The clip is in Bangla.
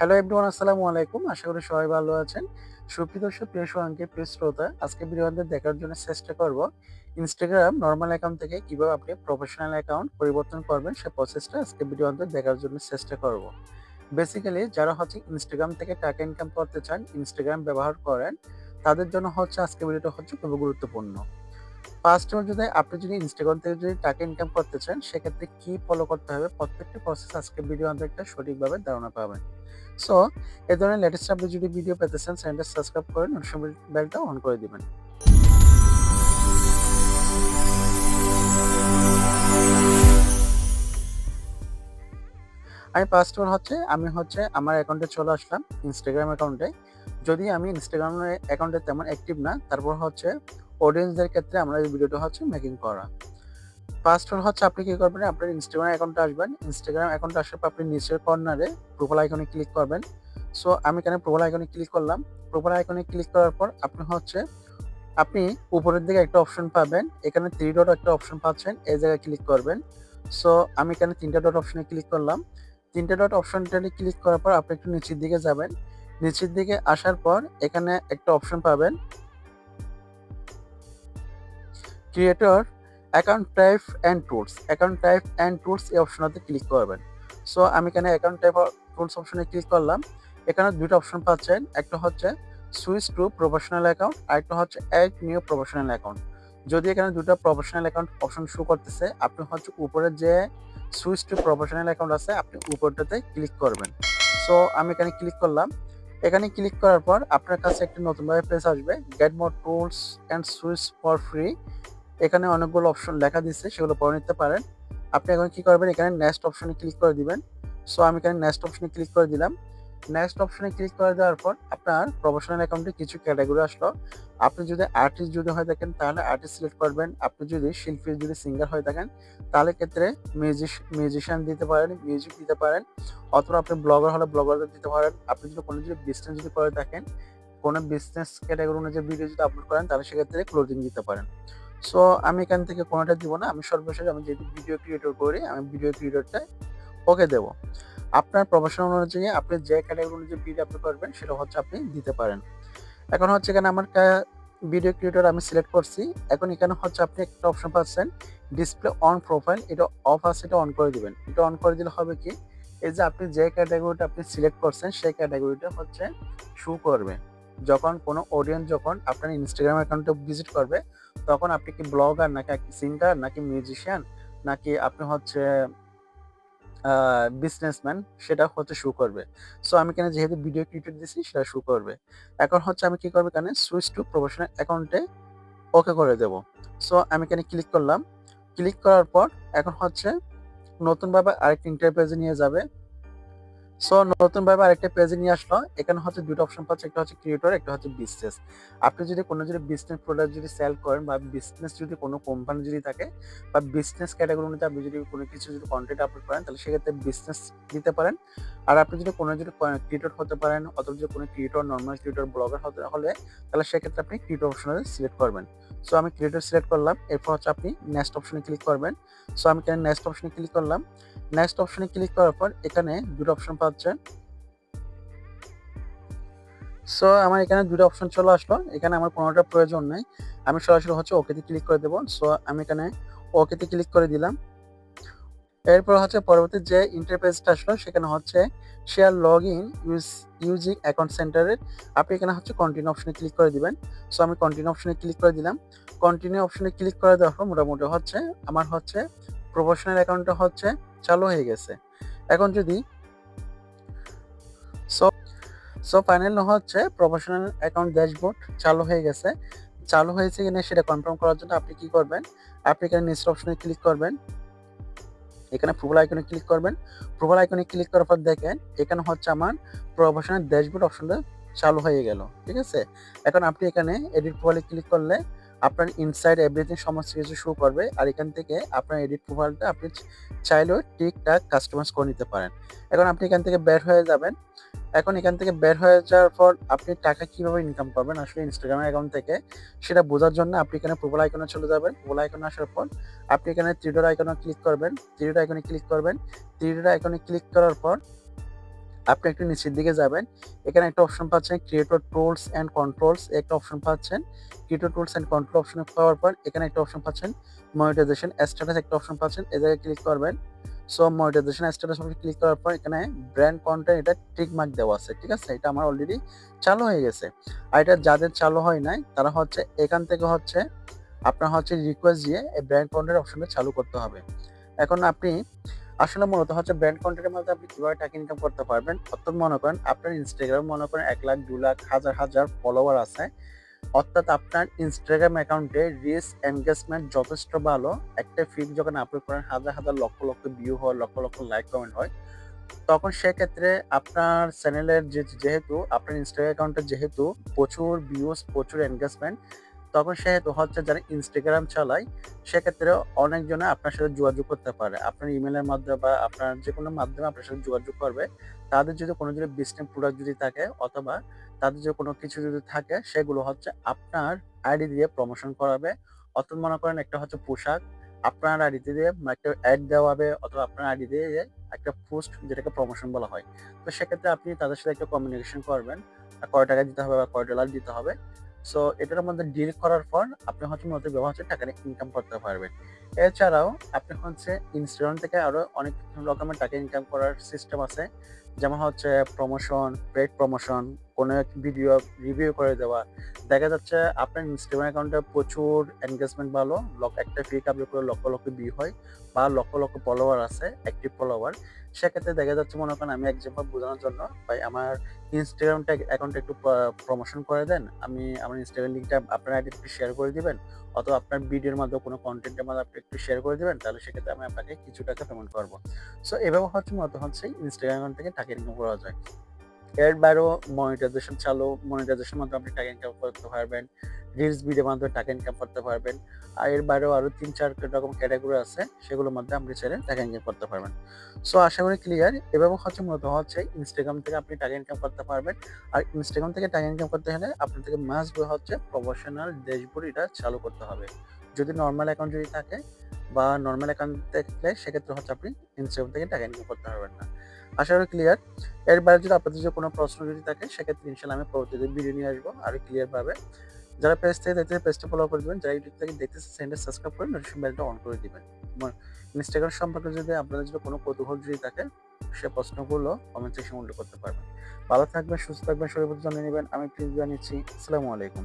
হ্যালো এভরিওয়ান আসসালামু আলাইকুম। আশা করি সবাই ভালো আছেন। সুপ্রিয় দর্শক, প্রিয় সঙ্গে প্রিয় শ্রোতা, আজকে ভিডিওতে দেখার জন্য চেষ্টা করব ইনস্টাগ্রাম নর্মাল অ্যাকাউন্ট থেকে কীভাবে আপনি প্রফেশনাল অ্যাকাউন্ট পরিবর্তন করবেন, সে প্রসেসটা আজকে ভিডিওতে দেখার জন্য চেষ্টা করব। বেসিক্যালি যারা হচ্ছে ইনস্টাগ্রাম থেকে টাকা ইনকাম করতে চান ইনস্টাগ্রাম ব্যবহার করেন, তাদের জন্য হচ্ছে আজকে ভিডিওটা হচ্ছে খুবই গুরুত্বপূর্ণ। ফার্স্ট যদি আপনি যদি ইনস্টাগ্রাম থেকে যদি টাকা ইনকাম করতে চান, সেক্ষেত্রে কি ফলো করতে হবে? প্রত্যেকটা প্রসেস আজকে ভিডিও একটা সঠিকভাবে ধারণা পাবেন। সো এ ধরনের লেটেস্ট আপডেট যদি ভিডিও পেতে চান সাবস্ক্রাইব করে নোটিফিকেশন বেলটা অন করে দিবেন। আমি ফার্স্ট অফ হচ্ছে, আমি হচ্ছে আমার অ্যাকাউন্টে চলে আসলাম ইনস্টাগ্রাম অ্যাকাউন্টে যদি আমি ইনস্টাগ্রাম অ্যাকাউন্টে তেমন অ্যাক্টিভ না, তারপর হচ্ছে অডিয়েন্সদের ক্ষেত্রে আমরা এই ভিডিওটা হচ্ছে মেকিং করা। ফার্স্ট অফ হচ্ছে আপনি কি করবেন, আপনার ইনস্টাগ্রাম অ্যাকাউন্টে আসবেন। ইনস্টাগ্রাম অ্যাকাউন্টে আসার পর আপনি নিচের কর্নারে প্রোফাইল আইকনে ক্লিক করবেন। সো আমি এখানে প্রোফাইল আইকনে ক্লিক করলাম? প্রোফাইল আইকনে ক্লিক করার পর আপনি হচ্ছে, আপনি উপরের দিকে একটা অপশন পাবেন। এখানে থ্রি ডট একটা অপশন পাচ্ছেন, এই জায়গায় ক্লিক করবেন। সো আমি এখানে তিনটা ডট অপশনে ক্লিক করলাম? তিনটা ডট অপশনটাতে ক্লিক করার পর আপনি একটু নিচের দিকে যাবেন। নিচের দিকে আসার পর এখানে একটা অপশন পাবেন। Creator account type and tools account type and tools এই অপশনটাতে ক্লিক করবেন। সো আমি এখানে অ্যাকাউন্ট টাইপ টুলস অপশনে ক্লিক করলাম। এখানে দুটো অপশন পাচ্ছেন। একটা হচ্ছে সুইচ টু প্রফেশনাল অ্যাকাউন্ট আর একটা হচ্ছে অ্যাড নিউ প্রফেশনাল অ্যাকাউন্ট যদি এখানে দুটো প্রফেশনাল অ্যাকাউন্ট অপশন শো করতেছে, আপনি হচ্ছে উপরে যে সুইচ টু প্রফেশনাল অ্যাকাউন্ট আছে, আপনি উপরটাতে ক্লিক করবেন। সো আমি এখানে ক্লিক করলাম। এখানে ক্লিক করার পর আপনার কাছে একটি নতুনভাবে পেজ আসবে। Get more tools and switch for free এখানে অনেকগুলো অপশন লেখা দিচ্ছে সেগুলো পড়ে নিতে পারেন। আপনি এখন কি করবেন, এখানে নেক্সট অপশনে ক্লিক করে দিবেন। সো আমি এখানে নেক্সট অপশনে ক্লিক করে দিলাম। নেক্সট অপশনে ক্লিক করে দেওয়ার পর আপনার প্রফেশনাল অ্যাকাউন্টে কিছু ক্যাটাগরি আসলো। আপনি যদি আর্টিস্ট যদি হয়ে থাকেন, তাহলে আর্টিস্ট সিলেক্ট করবেন। আপনি যদি শিল্পী যদি সিঙ্গার হয়ে থাকেন, তাহলে ক্ষেত্রে মিউজিশিয়ান দিতে পারেন মিউজিক দিতে পারেন। অথবা আপনি ব্লগার হলে ব্লগার দিতে পারেন। আপনি যদি কোনো যদি বিজনেস যদি করে থাকেন, কোনো বিজনেস ক্যাটাগরি অনুযায়ী ভিডিও যদি আপলোড করেন, তাহলে সেক্ষেত্রে ক্লোজিং দিতে পারেন। সো আমি এখান থেকে কোনোটা দিব না। আমি সর্বশেষ আমি যেহেতু ভিডিও ক্রিয়েটর করি, আমি ভিডিও ক্রিয়েটরটা ওকে দেব। আপনার প্রফেশনাল অনুযায়ী আপনি যে ক্যাটাগরি অনুযায়ী ভিডিও আপলোড করবেন, সেটা হচ্ছে আপনি দিতে পারেন। এখন হচ্ছে এখানে আমার ভিডিও ক্রিয়েটর আমি সিলেক্ট করছি। এখন এখানে হচ্ছে আপনি একটা অপশন পাচ্ছেন ডিসপ্লে অন প্রোফাইল এটা অফ আছে, এটা অন করে দিবেন। এটা অন করে দিলে হবে কি? এই যে আপনি যে ক্যাটাগরিটা আপনি সিলেক্ট করছেন, সেই ক্যাটাগরিটা হচ্ছে শু করবে। যখন কোনো অডিয়েন্স যখন আপনার ইনস্টাগ্রাম অ্যাকাউন্টে ভিজিট করবে, তখন আপনি কি ব্লগার নাকি সিঙ্গার নাকি মিউজিশিয়ান নাকি আপনি হচ্ছে বিজনেসম্যান সেটা হচ্ছে শু করবে। সো আমি কেন যেহেতু ভিডিও ক্রিয়েটর দিছি সেটা শু করবে। এখন হচ্ছে আমি কি করব কেন সুইচ টু প্রফেশনাল অ্যাকাউন্টে ওকে করে দেব। সো আমি এখানে ক্লিক করলাম। ক্লিক করার পর এখন হচ্ছে নতুনভাবে আরেকটা ইন্টারপেজে নিয়ে যাবে। সো নতুন ভাবে আরেকটা পেজে নিয়ে আসলো। এখানে হচ্ছে দুটো অপশন পাচ্ছে। একটা হচ্ছে ক্রিয়েটর একটা হচ্ছে বিজনেস আপনি যদি কোনো যদি বিজনেস প্রোডাক্ট যদি সেল করেন বা বিজনেস যদি কোনো কোম্পানি যদি থাকে বা বিজনেস ক্যাটাগরি অনুযায়ী আপনি যদি কোনো কিছু যদি কন্টেন্ট আপলোড করেন, তাহলে সেক্ষেত্রে বিজনেস দিতে পারেন। আর আপনি যদি কোনো যদি ক্রিয়েটর হতে পারেন অথবা যদি কোনো ক্রিয়েটর নর্মাল ক্রিয়েটর ব্লগার হতে হলে, তাহলে সেক্ষেত্রে আপনি ক্রিয়েটর অপশনে সিলেক্ট করবেন। সো আমি ক্রিয়েটর সিলেক্ট করলাম, এরপর হচ্ছে আপনি নেক্সট অপশনে ক্লিক করবেন। সো আমি এখানে নেক্সট অপশনে ক্লিক করলাম। নেক্সট অপশনে ক্লিক করার পর, এখানে দুটো অপশন পাচ্ছেন সো আমার এখানে দুটো অপশন চলে আসলো। এখানে আমার কোনোটা প্রয়োজন নেই। আমি সরাসরি হচ্ছে ওকেতে ক্লিক করে দেবো। সো আমি এখানে ওকেতে ক্লিক করে দিলাম। এরপর হচ্ছে পরবর্তী যে ইন্টারফেসটা আসলো, সেখানে হচ্ছে share log in use using account সেন্টারের আপনি এখানে হচ্ছে কন্টিনিউ অপশনে ক্লিক করে দিবেন। সো আমি কন্টিনিউ অপশনে ক্লিক করে দিলাম। কন্টিনিউ অপশনে ক্লিক করে দেওয়ার পর মোটামুটি হচ্ছে আমার হচ্ছে প্রফেশনাল অ্যাকাউন্টটা হচ্ছে চালু হয়ে গেছে। এখন যদি সো সো ফাইনাল হচ্ছে প্রফেশনাল অ্যাকাউন্ট ড্যাশবোর্ড চালু হয়ে গেছে। চালু হয়েছে কিনা সেটা কনফার্ম করার জন্য আপনি কি করবেন? আপনি এখানে নেক্সট অপশনে ক্লিক করবেন। এখানে প্রোফাইল আইকনে ক্লিক করবেন। প্রোফাইল আইকনে ক্লিক করার পর দেখেন, এখানে হচ্ছে আমার প্রফেশনাল ড্যাশবোর্ড অপশনটা চালু হয়ে গেল, ঠিক আছে? এখন আপনি এখানে এডিট প্রোফাইলে ক্লিক করলে আপনার ইনসাইড এভরিথিং সমস্ত কিছু শো করবে আর এখান থেকে আপনার এডিট প্রোফাইলটা আপনি চাইলেও ঠিকঠাক কাস্টমাইজ করে নিতে পারেন। এখন আপনি এখান থেকে বের হয়ে যাবেন। এখন এখান থেকে বের হয়ে যাওয়ার পর আপনি টাকা কীভাবে ইনকাম করবেন আসলে ইনস্টাগ্রাম অ্যাকাউন্ট থেকে, সেটা বোঝার জন্য আপনি এখানে প্রোফাইল আইকনে চলে যাবেন। প্রোফাইল আইকনে আসার পর আপনি এখানে থ্রিডোর আইকনে ক্লিক করবেন। থ্রিডোর আইকনে ক্লিক করবেন। থ্রিডোর আইকনে ক্লিক করার পর আপনি একটু নিচের দিকে যাবেন। এখানে একটা অপশন পাচ্ছেন ক্রিয়েটর টুলস অ্যান্ড কন্ট্রোলস একটা অপশন পাচ্ছেন। Creator tools and control option পাওয়ার পর এখানে একটা অপশন পাচ্ছেন মনিটাইজেশন স্ট্যাটাস একটা অপশন পাচ্ছেন। এ জায়গায় ক্লিক করবেন। So monetization status option click করার পর এখানে ব্র্যান্ড কন্টেন্ট এটা টিক মার্ক দেওয়া আছে, ঠিক আছে? এটা আমার অলরেডি চালু হয়ে গেছে। আর এটা যাদের চালু হয় নাই, তারা হচ্ছে এখান থেকে হচ্ছে আপনার হচ্ছে রিকোয়েস্ট দিয়ে এই ব্র্যান্ড কন্টেন্ট অপশনটা চালু করতে হবে। এখন আপনি আসলে মূলত হচ্ছে ব্র্যান্ড কন্টেন্টের মধ্যে আপনি কীভাবে টাকা ইনকাম করতে পারবেন? অর্থাৎ মনে করেন আপনার ইনস্টাগ্রাম মনে করেন এক লাখ, দু লাখ, হাজার হাজার ফলোয়ার আছে। অর্থাৎ আপনার ইনস্টাগ্রাম অ্যাকাউন্টে রিস এনগেজমেন্ট যথেষ্ট ভালো। একটা ফিল্ড যখন আপলোড করেন, হাজার হাজার লক্ষ লক্ষ ভিউ হয়, লক্ষ লক্ষ লাইক কমেন্ট হয়। তখন সেক্ষেত্রে আপনার চ্যানেলের যেহেতু, আপনার ইনস্টাগ্রাম অ্যাকাউন্টে যেহেতু প্রচুর ভিউজ প্রচুর এনগেজমেন্ট তখন সেহেতু হচ্ছে যারা ইনস্টাগ্রাম চালায়, সেক্ষেত্রে অনেকজনে আপনার সাথে যোগাযোগ করতে পারে। আপনার ইমেলের মাধ্যমে বা আপনার যে কোনো মাধ্যমে আপনার সাথে যোগাযোগ করবে। তাদের যদি কোনো যদি বিজনেস প্রোডাক্ট যদি থাকে অথবা তাদের যদি কোনো কিছু যদি থাকে, সেগুলো হচ্ছে আপনার আইডি দিয়ে প্রমোশন করাবে। অর্থাৎ মনে করেন একটা হচ্ছে পোশাক, আপনার আইডিতে দিয়ে একটা অ্যাড দেওয়া হবে অথবা আপনার আইডি দিয়ে একটা পোস্ট যেটাকে প্রমোশন বলা হয়। তো সেক্ষেত্রে আপনি তাদের সাথে একটা কমিউনিকেশন করবেন, কয় টাকা দিতে হবে বা কয় ডলার দিতে হবে। সো এটার মধ্যে ডিল করার পর আপনি হচ্ছে মূলত ব্যবহার হচ্ছে টাকা ইনকাম করতে পারবেন। এছাড়াও আপনি হচ্ছে ইনস্টাগ্রাম থেকে আরও অনেক রকমের টাকা ইনকাম করার সিস্টেম আছে। যেমন হচ্ছে প্রমোশন পেড প্রমোশন কোনো এক ভিডিও রিভিউ করে দেওয়া। দেখা যাচ্ছে আপনার ইনস্টাগ্রাম অ্যাকাউন্টে প্রচুর এনগেজমেন্ট ভালো। লক, একটা ফ্রি আপলোড করে লক্ষ লক্ষ ভিউ হয় বা লক্ষ লক্ষ ফলোয়ার আছে অ্যাক্টিভ ফলোয়ার সেক্ষেত্রে দেখা যাচ্ছে মনে করেন আমি এক্সাম্পল বোঝানোর জন্য ভাই আমার ইনস্টাগ্রামটা অ্যাকাউন্টে একটু প্রমোশন করে দেন। আমি আমার ইনস্টাগ্রাম লিঙ্কটা আপনার আইডি একটু শেয়ার করে দিবেন। অথবা আপনার ভিডিওর মাধ্যমে কোনো কন্টেন্টের মাধ্যমে আপনি একটু শেয়ার করে দিবেন, তাহলে সেক্ষেত্রে আমি আপনাকে কিছু টাকা পেমেন্ট করব। সো এভাবে হচ্ছে মতো হচ্ছে ইনস্টাগ্রাম অ্যাকাউন্ট থেকে টাকা ইনকাম করা যায়। এর বাইরেও মনিটাইজেশন চালু মনিটাইজেশন মাধ্যমে আপনি টাকা ইনকাম করতে পারবেন রিলস ভিডিওর মাধ্যমে টাকা ইনকাম করতে পারবেন, আর এর বাইরেও আরও তিন, চার রকম ক্যাটাগরি আছে, সেগুলোর মধ্যে আপনি চাইলে টাকা ইনকাম করতে পারবেন। সো আশা করি ক্লিয়ার এভাবে হচ্ছে মূলত হচ্ছে ইনস্টাগ্রাম থেকে আপনি টাকা ইনকাম করতে পারবেন, আর ইনস্টাগ্রাম থেকে টাকা ইনকাম করতে হলে আপনার থেকে মাস্ট হচ্ছে প্রফেশনাল ড্যাশবোর্ড এটা চালু করতে হবে। যদি নর্মাল অ্যাকাউন্ট যদি থাকে বা নর্মাল অ্যাকাউন্ট থাকলে সেক্ষেত্রে হচ্ছে আপনি ইনস্টাগ্রাম থেকে টাকা ইনকাম করতে পারবেন না। আশা করি ক্লিয়ার এর বাইরে যদি আপনাদের যদি কোনো প্রশ্ন যদি থাকে, সেক্ষেত্রে ইনশাল্লাহ আমি পরবর্তীতে ভিডিও নিয়ে আসব আরও ক্লিয়ারভাবে যারা পেজ থেকে দেখতে পেজটা ফলো করে দেবেন। যারা ইউটিউব থেকে দেখতেছে চ্যানেলটা সাবস্ক্রাইব করে নোটিফিকেশন বেলটা অন করে দিবেন। ইনস্টাগ্রাম সম্পর্কে যদি আপনাদের যদি কোনো কৌতূহল যদি থাকে, সে প্রশ্নগুলো কমেন্ট সেকশন উল্লেখ করতে পারবেন। ভালো থাকবেন, সুস্থ থাকবেন শরীর জানিয়ে নেবেন। আমি প্লিজ জানিয়েছি আসসালামু আলাইকুম।